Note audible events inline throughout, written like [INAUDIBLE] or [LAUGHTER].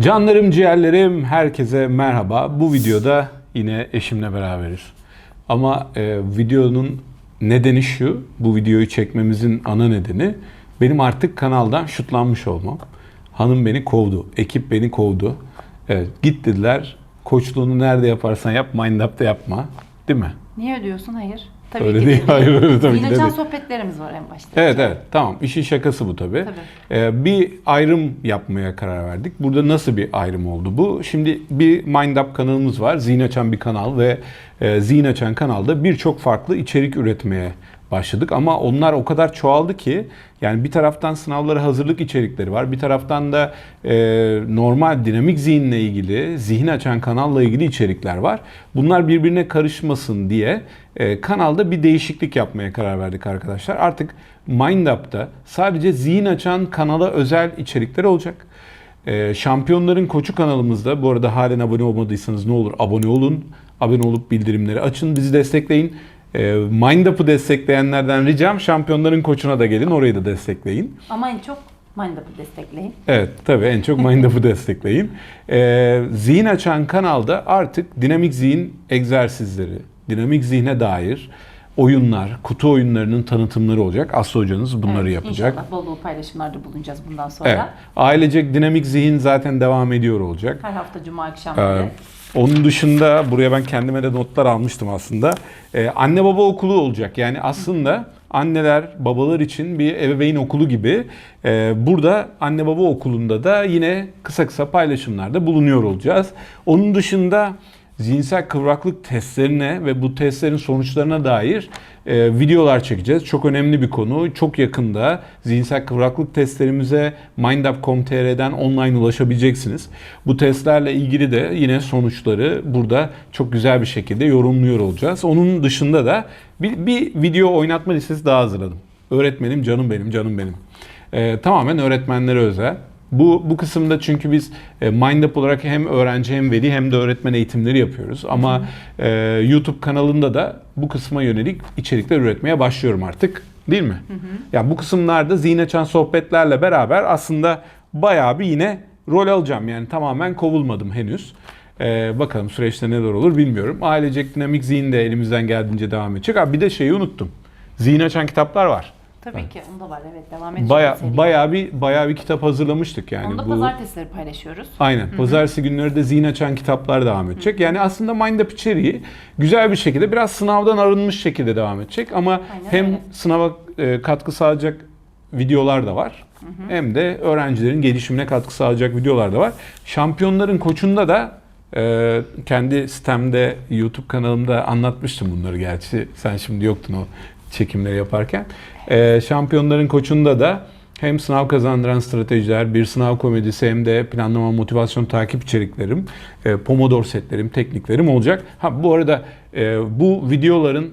Canlarım, ciğerlerim, herkese merhaba. Bu videoda yine eşimle beraberiz. Ama e, videonun nedeni şu, bu videoyu çekmemizin ana nedeni benim artık kanaldan şutlanmış olmam. Hanım beni kovdu, ekip beni kovdu. Evet, git dediler, koçluğunu nerede yaparsan yap, Mind Up'ta yapma. Değil mi? Niye ödüyorsun? Hayır. Tabii Öyle ki değil, hayır öyle tabii ki de değil. sohbetlerimiz var en başta. Evet evet tamam işin şakası bu tabii. Tabii. Ee, bir ayrım yapmaya karar verdik. Burada nasıl bir ayrım oldu bu? Şimdi bir Mind Up kanalımız var. Zihin açan bir kanal ve e, zihin açan kanalda birçok farklı içerik üretmeye başladık. Ama onlar o kadar çoğaldı ki yani bir taraftan sınavlara hazırlık içerikleri var. Bir taraftan da e, normal dinamik zihinle ilgili, zihin açan kanalla ilgili içerikler var. Bunlar birbirine karışmasın diye e, kanalda bir değişiklik yapmaya karar verdik arkadaşlar. Artık Mind Up'ta sadece zihin açan kanala özel içerikler olacak. E, Şampiyonların Koçu kanalımızda bu arada halen abone olmadıysanız ne olur abone olun. Abone olup bildirimleri açın, bizi destekleyin. E, Mind Up'ı destekleyenlerden ricam Şampiyonların Koçu'na da gelin, orayı da destekleyin. Ama en çok Mind Up'ı destekleyin. Evet tabii en çok Mind Up'ı [LAUGHS] destekleyin. Ee, zihin açan kanalda artık dinamik zihin egzersizleri, dinamik zihne dair oyunlar, kutu oyunlarının tanıtımları olacak. Aslı hocanız bunları Evet, yapacak. İnşallah bol bol paylaşımlarda bulunacağız bundan sonra. Evet. Ailecek dinamik zihin zaten devam ediyor olacak. Her hafta cuma akşamları. Ee, onun dışında buraya ben kendime de notlar almıştım aslında. Ee, anne baba okulu olacak. Yani aslında anneler babalar için bir ebeveyn okulu gibi. Ee, burada anne baba okulunda da yine kısa kısa paylaşımlarda bulunuyor olacağız. Onun dışında zihinsel kıvraklık testlerine ve bu testlerin sonuçlarına dair e, videolar çekeceğiz. Çok önemli bir konu. Çok yakında zihinsel kıvraklık testlerimize mindup.com.tr'den online ulaşabileceksiniz. Bu testlerle ilgili de yine sonuçları burada çok güzel bir şekilde yorumluyor olacağız. Onun dışında da bir, bir video oynatma listesi daha hazırladım. Öğretmenim canım benim, canım benim. E, tamamen öğretmenlere özel. Bu, bu kısımda çünkü biz e, MindUp olarak hem öğrenci hem veli hem de öğretmen eğitimleri yapıyoruz. Ama e, YouTube kanalında da bu kısma yönelik içerikler üretmeye başlıyorum artık. Değil mi? Ya bu kısımlarda zihin açan sohbetlerle beraber aslında bayağı bir yine rol alacağım. Yani tamamen kovulmadım henüz. E, bakalım süreçte neler olur bilmiyorum. Ailecek dinamik zihin de elimizden geldiğince devam edecek. Abi bir de şeyi unuttum. Zihin açan kitaplar var. Tabii ki onda var evet devam edeceğiz. Baya bayağı bir bayağı bir kitap hazırlamıştık yani. Onu da bu pazartesileri paylaşıyoruz. Aynen. Pazartesi günleri de zihin açan kitaplar devam edecek. Yani aslında Mind Up içeriği güzel bir şekilde biraz sınavdan arınmış şekilde devam edecek ama Aynen hem öyle. sınava e, katkı sağlayacak videolar da var. Hem de öğrencilerin gelişimine katkı sağlayacak videolar da var. Şampiyonların koçunda da e, kendi sitemde YouTube kanalımda anlatmıştım bunları gerçi. Sen şimdi yoktun o çekimleri yaparken. E, şampiyonların koçunda da hem sınav kazandıran stratejiler, bir sınav komedisi hem de planlama, motivasyon, takip içeriklerim, e, Pomodoro setlerim, tekniklerim olacak. Ha bu arada e, bu videoların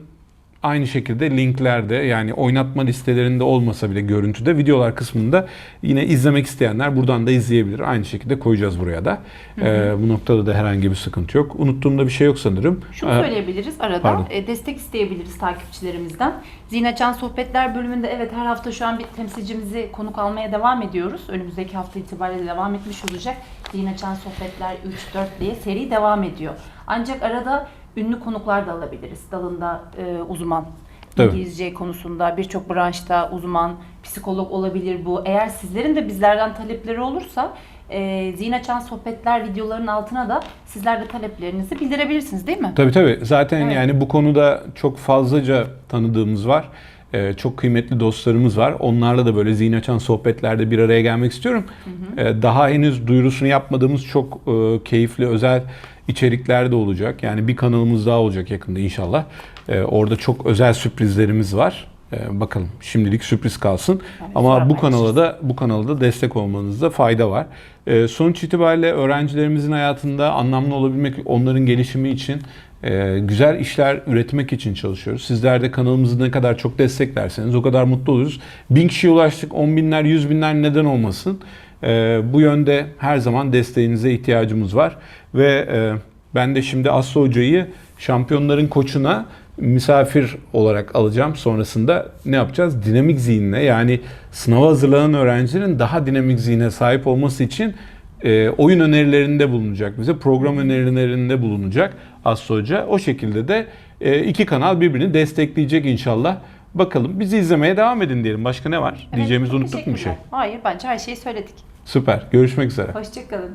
aynı şekilde linklerde yani oynatma listelerinde olmasa bile görüntüde videolar kısmında yine izlemek isteyenler buradan da izleyebilir. Aynı şekilde koyacağız buraya da. E, bu noktada da herhangi bir sıkıntı yok. Unuttuğumda bir şey yok sanırım. Şunu E, söyleyebiliriz arada. pardon. e, destek isteyebiliriz takipçilerimizden. Zihin Açan Sohbetler bölümünde evet her hafta şu an bir temsilcimizi konuk almaya devam ediyoruz. Önümüzdeki hafta itibariyle devam etmiş olacak. Zihin Açan Sohbetler 3-4 diye seri devam ediyor. Ancak arada ünlü konuklar da alabiliriz. Dalında e, uzman. Tabii. İngilizce konusunda birçok branşta uzman, psikolog olabilir bu. Eğer sizlerin de bizlerden talepleri olursa e, zihin açan sohbetler videoların altına da sizler de taleplerinizi bildirebilirsiniz değil mi? Tabii tabii. Zaten Evet. yani bu konuda çok fazlaca tanıdığımız var. Ee, çok kıymetli dostlarımız var. Onlarla da böyle zihin açan sohbetlerde bir araya gelmek istiyorum. Ee, daha henüz duyurusunu yapmadığımız çok e, keyifli özel içerikler de olacak. Yani bir kanalımız daha olacak yakında inşallah. Ee, orada çok özel sürprizlerimiz var. Ee, bakalım şimdilik sürpriz kalsın. Evet, Ama bu kanala da bu kanala da destek olmanızda fayda var. Ee, sonuç itibariyle öğrencilerimizin hayatında anlamlı olabilmek, onların gelişimi için e, güzel işler üretmek için çalışıyoruz. Sizler de kanalımızı ne kadar çok desteklerseniz o kadar mutlu oluruz. Bin kişiye ulaştık, on binler, yüz binler neden olmasın. Ee, bu yönde her zaman desteğinize ihtiyacımız var. Ve e, ben de şimdi Aslı Hoca'yı şampiyonların koçuna misafir olarak alacağım. Sonrasında ne yapacağız? Dinamik zihinle yani sınava hazırlanan öğrencilerin daha dinamik zihne sahip olması için e, oyun önerilerinde bulunacak bize, program önerilerinde bulunacak Aslı Hoca. O şekilde de e, iki kanal birbirini destekleyecek inşallah. Bakalım bizi izlemeye devam edin diyelim. Başka ne var? Evet, Diyeceğimizi unuttuk mu bir şey? Hayır bence her şeyi söyledik. Süper. Görüşmek üzere. Hoşçakalın.